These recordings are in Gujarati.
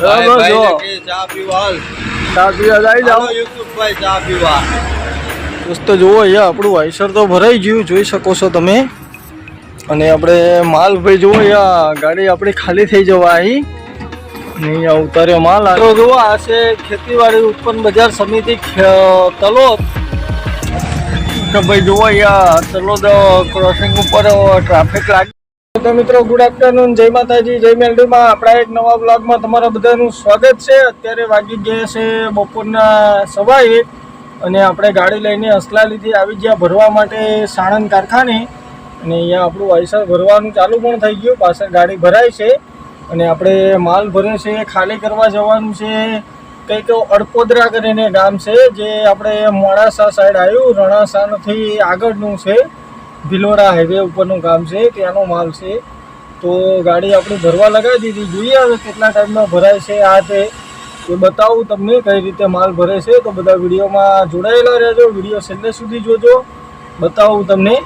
ચા પીવા ચા પીવા આવી જાઓ. યુસુફભાઈ ચા પીવા. દોસ્તો જુઓ અહીંયા આપણું વાઇસર તો ભરાઈ ગયું જોઈ શકો છો તમે. અને આપણે માલ ભાઈ જુઓ અહીંયા ગાડી આપણી ખાલી થઈ જવા આવી. અહીંયા ઉતાર્યો માલ. આવ્યો જુઓ આ છે ખેતીવાડી ઉત્પન્ન બજાર સમિતિ તલોદ. ભાઈ જુઓ અહીંયા તલોદ ક્રોસિંગ ઉપર ટ્રાફિક લાગી તો મિત્રો ગુડ આફ્ટરનૂન જય માતાજી, જય મેલડીમાં. આપણા એક નવા બ્લોગમાં તમારા બધાનું સ્વાગત છે. અત્યારે વાગી ગયા છે બપોરના સવા અને આપણે ગાડી લઈને અસલાલીથી આવી ગયા ભરવા માટે સાણંદ કારખાને. અને અહીંયા આપણું વાયસર ભરવાનું ચાલુ પણ થઈ ગયું. પાછળ ગાડી ભરાય છે અને આપણે માલ ભરે છે, ખાલી કરવા જવાનું છે. કંઈક અડપોદરા કરીને ગામ છે, જે આપણે મોડાસા સાઈડ આવ્યું. રણાસાથી આગળનું છે. ભિલોડા હાઈવે ઉપરનું કામ છે, ત્યાંનો માલ છે. તો ગાડી આપણી ભરવા લગાવી દીધી. જોઈએ હવે કેટલા ટાઈમમાં ભરાય છે આ તે. એ બતાવું તમને કઈ રીતે માલ ભરે છે. તો બધા વિડીયોમાં જોડાયેલા રહેજો. વીડિયો છેલ્લે સુધી જોજો. બતાવું તમને.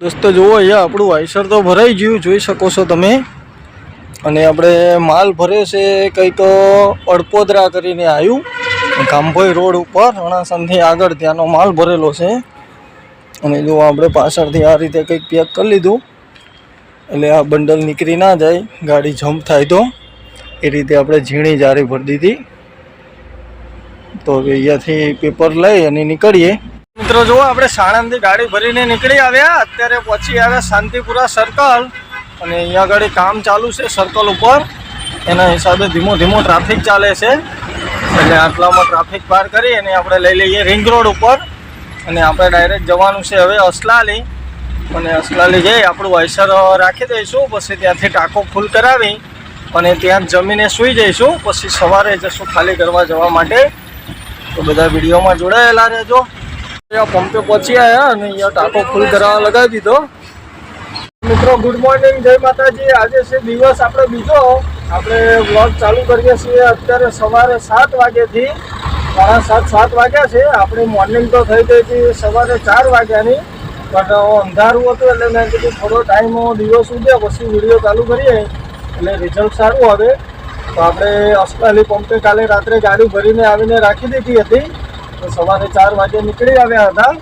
દોસ્તો, જુઓ, અહીંયા આપણું વાઇસર તો ભરાઈ ગયું. જોઈ શકો છો તમે. અને આપણે માલ ભરે છે કંઈક અડપોદરા કરીને આવ્યું. કાંભોઈ રોડ ઉપર રણાસનથી આગળ ત્યાંનો માલ ભરેલો છે. અને જો આપણે પાછળથી આ રીતે કંઈક પેક કરી લીધું, એટલે આ બંડલ નીકળી ના જાય, ગાડી જમ્પ થાય તો, એ રીતે આપણે ઝીણી જારી ભરી દીધી. તો હવે અહીંયાથી પેપર લઈ અને નીકળીએ. મિત્રો, જુઓ, આપણે સાણંદથી ગાડી ભરીને નીકળી આવ્યા. અત્યારે પછી આવ્યા શાંતિપુરા સર્કલ અને અહીંયા આગળ કામ ચાલુ છે સર્કલ ઉપર. એના હિસાબે ધીમો ધીમો ટ્રાફિક ચાલે છે. એટલે આટલામાં ટ્રાફિક પાર કરી અને આપણે લઈ લઈએ રિંગ રોડ ઉપર. અને આપણે ડાયરેક્ટ જવાનું છે હવે અસલાલી. અને અસલાલી જઈ આપણું વાયસર રાખી દઈશું, પછી ત્યાંથી ટાંકો ફૂલ કરાવી અને ત્યાં જમીને સૂઈ જઈશું, પછી સવારે જશું ખાલી કરવા જવા માટે. તો બધા વિડીયોમાં જોડાયેલા રહેજો. અહીંયા પંપે પહોંચી આવ્યા અને અહીંયા ટાંકો ફૂલ કરાવવા લગાવી દીધો. મિત્રો ગુડ મોર્નિંગ જય માતાજી. આજે છે દિવસ, આપણે બીજો. આપણે વ્લોગ ચાલુ કરીએ છીએ અત્યારે સવારે સાત વાગ્યાથી. સાડા સાત સાત વાગ્યા છે. આપણી મોર્નિંગ તો થઈ ગઈ હતી સવારે ચાર વાગ્યાની. પણ અંધારું હતું એટલે મેં કીધું થોડો ટાઈમ દિવસ ઉગ્યા પછી વીડિયો ચાલુ કરીએ. એટલે રિઝલ્ટ સારું આવે. તો આપણે અસ્પાલી પંપે કાલે રાત્રે ગાડી ભરીને આવીને રાખી દીધી હતી. તો સવારે ચાર વાગે નીકળી આવ્યા હતા.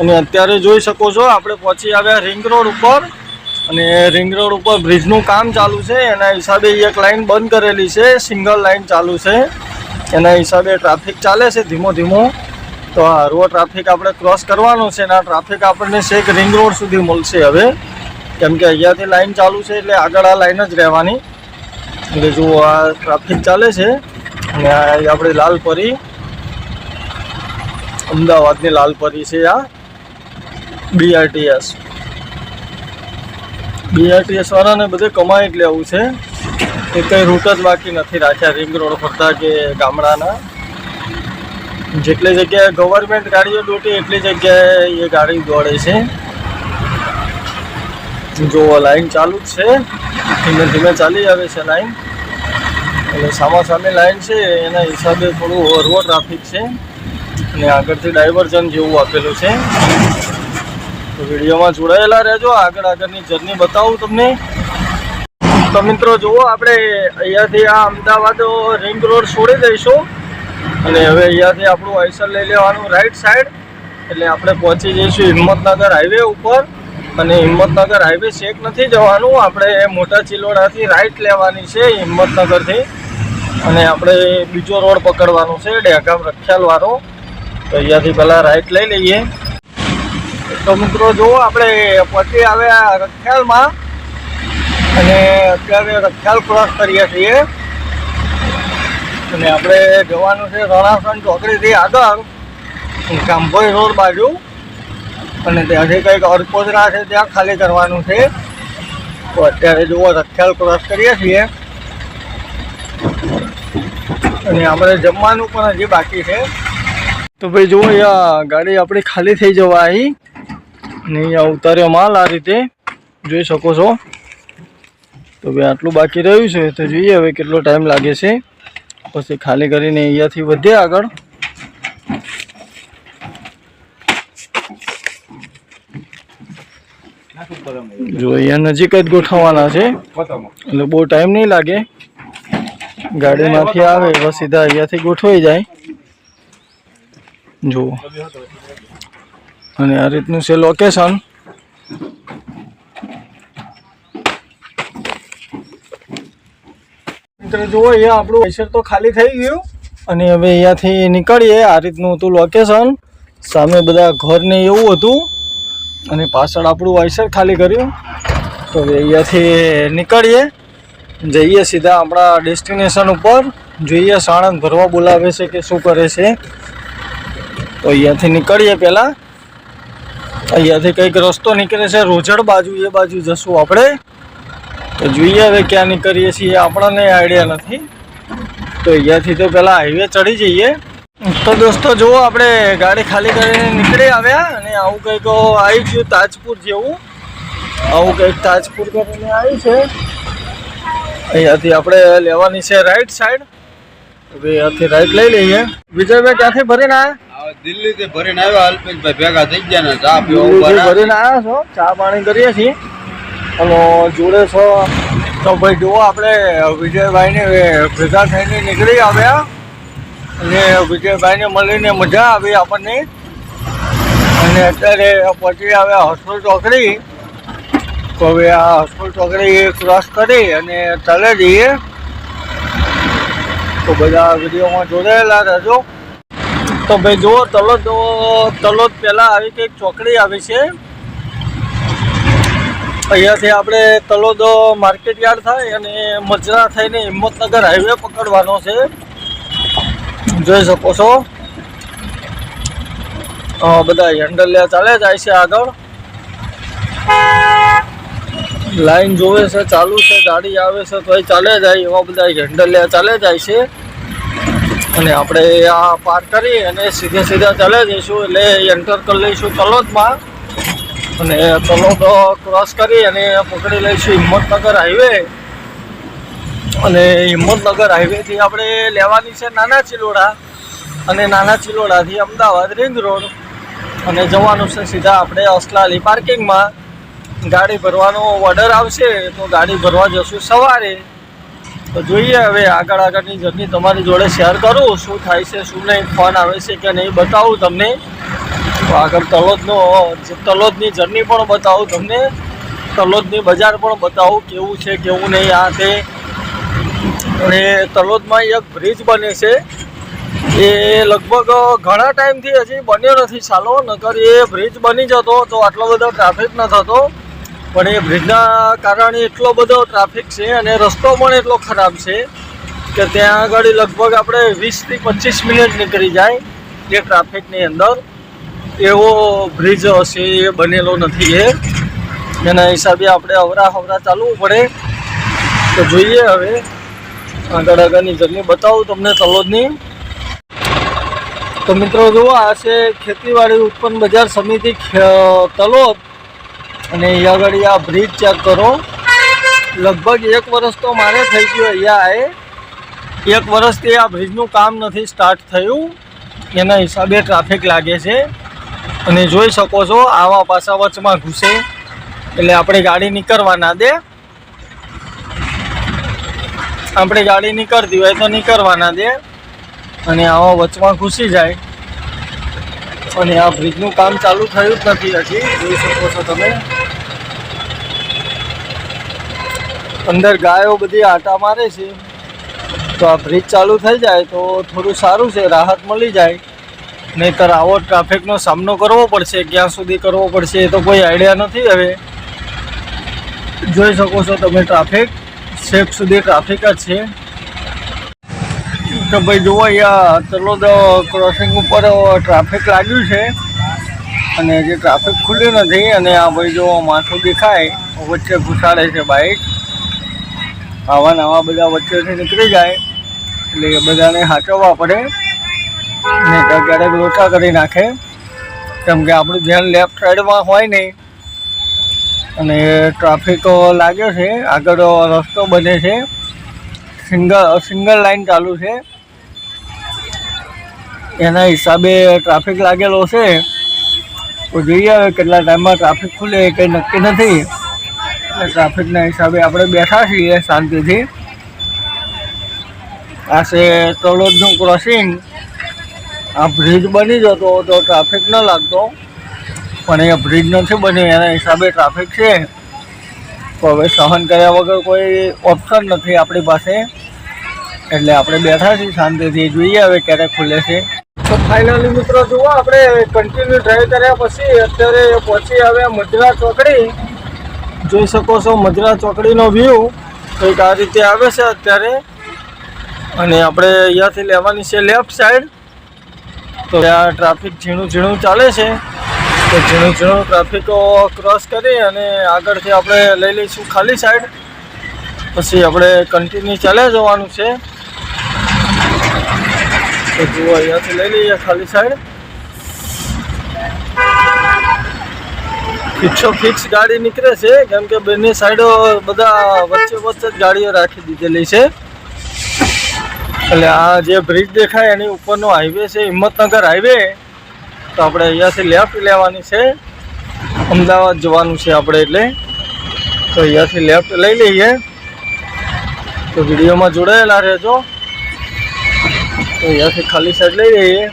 અને અત્યારે જોઈ શકો છો, આપણે પહોંચી આવ્યા રિંગ રોડ ઉપર. અને રિંગ રોડ ઉપર બ્રિજનું કામ ચાલુ છે. એના હિસાબે એક લાઈન બંધ કરેલી છે. સિંગલ લાઇન ચાલુ છે. એના હિસાબે ટ્રાફિક ચાલે છે ધીમો ધીમો. તો આ રો ટ્રાફિક આપણે ક્રોસ કરવાનો છે અને આ ટ્રાફિક આપણને શેખ રિંગ રોડ સુધી મળશે હવે. કેમ કે અહીંયાથી લાઈન ચાલુ છે એટલે આગળ આ લાઈન જ રહેવાની. એટલે જુઓ આ ટ્રાફિક ચાલે છે અને આ આપણી લાલપરી. અમદાવાદની લાલપરી છે આ. બીઆરટીએસ બીઆરટીએસ વાળાને બધે કમાઈ જ લેવું છે. એ કંઈ રૂટ જ બાકી નથી રાખ્યા. રિંગ રોડ ફરતા કે ગામડાના. જેટલી જગ્યાએ ગવર્મેન્ટ ગાડીઓ દોટી એટલી જગ્યાએ એ ગાડી દોડે છે. જો લાઈન ચાલુ જ છે. ધીમે ધીમે ચાલી આવે છે લાઈન એટલે સામા સામે લાઈન છે, એના હિસાબે થોડું હરવો ટ્રાફિક છે. અને આગળથી ડાયવર્ઝન જેવું આપેલું છે. તો વિડીયોમાં જોડાયેલા રહેજો. આગળ આગળની જર્ની બતાવું તમને. તો મિત્રો જુઓ, આપણે અહીંયાથી આ અમદાવાદ રિંગ રોડ છોડી દઈશું. અને હવે અહીંયાથી આપણું આઈસર લઈ લેવાનું રાઈટ સાઈડ એટલે આપણે પહોંચી જઈશું હિંમતનગર હાઈવે ઉપર. અને હિંમતનગર હાઈવે શેક નથી જવાનું. આપણે મોટા ચિલોડાથી રાઈટ લેવાની છે હિંમતનગરથી. અને આપણે બીજો રોડ પકડવાનો છે, ડેગામ રખિયાલવાળો. તો અહીંયાથી પહેલાં રાઈટ લઈ લઈએ. તો મિત્રો જુઓ, આપણે પછી આવ્યા રખિયાલમાં. અને અત્યારે રખ્યાલ ક્રોસ કરીએ છીએ. અને આપણે જવાનું છે રણાસણ ચોકડીથી આગળ કાંભોઈ રોડ બાજુ. અને ત્યાંથી કંઈક અડપોદરા છે ત્યાં ખાલી કરવાનું છે. તો અત્યારે જુઓ રખ્યાલ ક્રોસ કરીએ છીએ. અને આપણે જમવાનું પણ હજી બાકી છે. તો ભાઈ જુઓ, અહીંયા ગાડી આપણી ખાલી થઈ જવા આવી અને અહીંયા ઉતાર્યો માલ, આ રીતે. જોઈ શકો છો. તો ભાઈ આટલું બાકી રહ્યું છે તો જોઈએ હવે કેટલો ટાઈમ લાગે છે. પછી ખાલી કરીને અહીંયાથી વધીએ આગળ. જો અહીંયા નજીક જ ગોઠવવાના છે. એટલે બહુ ટાઈમ નહીં લાગે. ગાડીમાંથી આવે એવા સીધા અહીંયાથી ગોઠવાઈ જાય. જુઓ. અને આ રીતનું છે લોકેશન મિત્રો, જુઓ અહીંયા આપણું આઈસર તો ખાલી થઈ ગયું. અને હવે અહીંયાથી નીકળીએ આ રીતનું હતું લોકેશન સામે બધા ઘરને એવું હતું. અને પાછળ આપણું વાયસર ખાલી કર્યું. તો હવે અહીંયાથી નીકળીએ. જઈએ સીધા આપણા ડેસ્ટિનેશન ઉપર. જોઈએ સાણંદ ભરવા બોલાવે છે કે શું કરે છે. તો અહીંયાથી નીકળીએ પહેલાં. અહીંયાથી કંઈક રસ્તો નીકળે છે. રોજડ બાજુ, એ બાજુ જશું આપણે. તો જોઈએ હવે ક્યાં નીકળીએ છીએ આપણને આઈડિયા નથી. તો અહીંયાથી તો પહેલાં હાઈવે ચડી જઈએ. તો દોસ્તો જુઓ આપણે ગાડી ખાલી કરીને નીકળી આવ્યા અને આવું કંઈક આવી ગયું તાજપુર જેવું. આવું કંઈક તાજપુર કરીને આવ્યું છે. અહીંયાથી આપણે લેવાની છે રાઈટ સાઈડ અહીંયાથી રાઈટ લઈ લઈએ. વિજયભાઈ ક્યાંથી ભરીને આવ્યા દિલ્હીથી ભરીને આવ્યા અલ્પેશભાઈ ભેગા થઈ ગયા ને ચા પીવા. ભરીને આવ્યા છો? ચા પાણી કરીએ છીએ. અને જોડે છો? તો ભાઈ જુઓ આપણે વિજયભાઈને ભેગા થઈને નીકળી આવ્યા. અને વિજયભાઈને મળીને મજા આવી આપણને. અને અત્યારે પછી આવ્યા હોસ્પિટલ ચોકડી. તો હવે આ હોસ્પિટલ ચોકડી ક્રોસ કરી અને ચાલે જઈએ. તો બધા વિડીયોમાં જોડાયેલા રહેજો. તો ભાઈ જુઓ, તલોદ તલોદ પહેલાં આવી કંઈક ચોકડી આવી છે. અહીંયાથી આપણે તલોદ માર્કેટ યાર્ડ થાય અને મજરા થઈને હિંમતનગર હાઈવે પકડવાનો છે. જોઈ શકો છો. બધા હેન્ડલિયા ચાલે જાય છે આગળ. લાઈન જોવે છે, ચાલુ છે, ગાડી આવે છે તો ચાલે જાય એવા બધા હેન્ડલિયા ચાલે જાય છે. અને આપણે આ પાર કરી અને સીધે સીધા ચાલે જઈશું એટલે એન્ટર કરી લઈશું તલોદમાં. અને તલોદ ક્રોસ કરી અને પકડી લઈશું હિંમતનગર હાઈવે અને હિંમતનગર હાઈવેથી આપણે લેવાની છે નાના ચિલોડા. અને નાના ચિલોડાથી અમદાવાદ રિંગ રોડ અને જવાનું છે સીધા આપણે અસલાલી પાર્કિંગમાં ગાડી ભરવાનો ઓર્ડર આવશે તો ગાડી ભરવા જશું સવારે. તો જોઈએ હવે આગળ આગળની જર્ની તમારી જોડે શેર કરું, શું થાય છે, શું નહીં ફોન આવે છે કે નહીં, બતાવું તમને. તો આગળ તલોદનો, તલોદની જર્ની પણ બતાવું તમને. તલોદની બજાર પણ બતાવું કેવું છે, કેવું નહીં, આ તે. અને તલોદમાં એક બ્રિજ બને છે. એ લગભગ ઘણા ટાઈમથી હજી બન્યો નથી ચાલો નકર એ બ્રિજ બની જતો, તો આટલો બધો ટ્રાફિક ન થતો. પણ એ બ્રિજના કારણે એટલો બધો ટ્રાફિક છે અને રસ્તો પણ એટલો ખરાબ છે કે ત્યાં આગળ લગભગ આપણે વીસથી પચીસ મિનિટ નીકળી જાય એ ટ્રાફિકની અંદર. એવો બ્રિજ હશે એ બનેલો નથી એ. એના હિસાબે આપણે અવરા હવરા ચાલવું પડે. તો જોઈએ હવે. આગળ આગળની જર્ની બતાવું તમને તલોદની. તો મિત્રો જુઓ, આ છે ખેતીવાડી ઉત્પન્ન બજાર સમિતિ તલોદ. અને અહીંયા આગળ આ બ્રિજ ચેક કરો. લગભગ એક વર્ષ તો મારે થઈ ગયું અહીંયા એ. એક વર્ષથી આ બ્રિજનું કામ નથી સ્ટાર્ટ થયું. એના હિસાબે ટ્રાફિક લાગે છે. અને જોઈ શકો છો, આવા પાછા વચમાં ઘૂસે. એટલે આપણે ગાડી નીકળવા ના દે. આપણે ગાડી નીકળતી હોય તો નીકળવા ના દે. અને આવા વચમાં ઘૂસી જાય. અને આ બ્રિજનું કામ ચાલુ થયું જ નથી હજી. જોઈ શકો છો તમે. અંદર ગાયો બધી આટા મારે છે. તો આ બ્રિજ ચાલુ થઈ જાય તો થોડું સારું છે, રાહત મળી જાય. નહીંતર આવો ટ્રાફિકનો સામનો કરવો પડશે, ક્યાં સુધી કરવો પડશે એ તો કોઈ આઈડિયા નથી હવે. જોઈ શકો છો તમે ટ્રાફિક સેફ સુધી ટ્રાફિક જ છે. તો ભાઈ જુઓ અહીંયા તલોદ ક્રોસિંગ ઉપર ટ્રાફિક લાગ્યું છે. અને જે ટ્રાફિક ખુલ્યું નથી અને આ ભાઈ જો માથું દેખાય, વચ્ચે ઘુસાડે છે બાઇક આવા નવા બધા વચ્ચેથી નીકળી જાય. એટલે એ બધાને સાચવવા પડે. ને ક્યારેક લોચા કરી નાખે. કેમ કે આપણું ધ્યાન લેફ્ટ સાઈડમાં હોય નહીં અને ટ્રાફિક લાગ્યો છે, આગળ રસ્તો બને છે, સિંગલ સિંગલ લાઈન ચાલુ છે. એના હિસાબે ટ્રાફિક લાગેલો છે. તો જોઈએ હવે કેટલા ટાઈમમાં ટ્રાફિક ખુલે એ કંઈ નક્કી નથી. એટલે ટ્રાફિકના હિસાબે આપણે બેઠા છીએ શાંતિથી. આ છે તળોદનું ક્રોસિંગ આ બ્રિજ બની જતો તો ટ્રાફિક ન લાગતો. પણ એ બ્રિજ નથી બન્યો, એના હિસાબે ટ્રાફિક છે. તો હવે સહન કર્યા વગર કોઈ ઓપ્શન નથી આપણી પાસે. એટલે આપણે બેઠા છીએ, શાંતિથી જોઈએ હવે ક્યારે ખુલે છે. તો ફાઇનલી મિત્રો જુઓ, આપણે કન્ટિન્યુ ડ્રાઈવ કર્યા પછી અત્યારે પહોંચી હવે મજરા ચોકડી. જોઈ શકો છો મજરા ચોકડીનો વ્યૂ કંઈક આ રીતે આવે છે અત્યારે. અને આપણે અહીંયાથી લેવાની છે લેફ્ટ સાઈડ તો ત્યાં ટ્રાફિક ઝીણું ઝીણું ચાલે છે. તો ઝીણું ઝીણું ટ્રાફિક ક્રોસ કરી અને આગળથી આપણે લઈ લઈશું ખાલી સાઈડ પછી આપણે કન્ટિન્યુ ચાલ્યા જવાનું છે. તો જુઓ, અહીંયાથી લઈ લઈએ ખાલી સાઈડ ફિક્સો ફિક્સ ગાડી નીકળે છે, કેમ કે બંને સાઈડો બધા વચ્ચે વચ્ચે જ ગાડીઓ રાખી દીધેલી છે. એટલે આ જે બ્રિજ દેખાય એની ઉપરનો હાઈવે છે, હિંમતનગર હાઈવે તો આપણે અહીંયાથી લેફ્ટ લેવાની છે. અમદાવાદ જવાનું છે આપણે એટલે. તો અહીંયાથી લેફ્ટ લઈ લઈએ. તો વિડીયોમાં જોડાયેલા રહેજો. તો અહીંયાથી ખાલી સાઈડ લઈ લઈએ.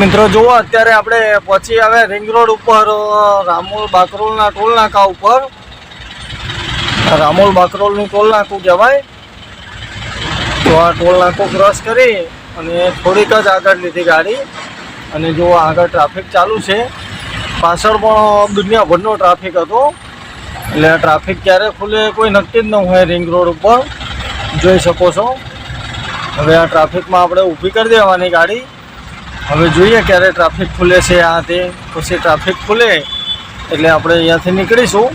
મિત્રો, જુઓ, અત્યારે આપણે પહોંચી આવે રિંગ રોડ ઉપર રામોલ બાકરોલના ટોલ નાકા ઉપર. રામોલ બાકરોલનું ટોલ નાકું કહેવાય. તો આ ટોલ નાકો ક્રોસ કરી અને થોડીક જ આગળ લીધી ગાડી. અને જો આગળ ટ્રાફિક ચાલુ છે, પાછળ પણ દુનિયાભરનો ટ્રાફિક હતો. એટલે ટ્રાફિક ક્યારે ખુલે કોઈ નક્કી જ ન હોય રિંગ રોડ ઉપર. જોઈ શકો છો. હવે આ ટ્રાફિકમાં આપણે ઊભી કરી દેવાની ગાડી. હવે જોઈએ ક્યારે ટ્રાફિક ખુલે છે આ તે. પછી ટ્રાફિક ખુલે, એટલે આપણે અહીંયાથી નીકળીશું.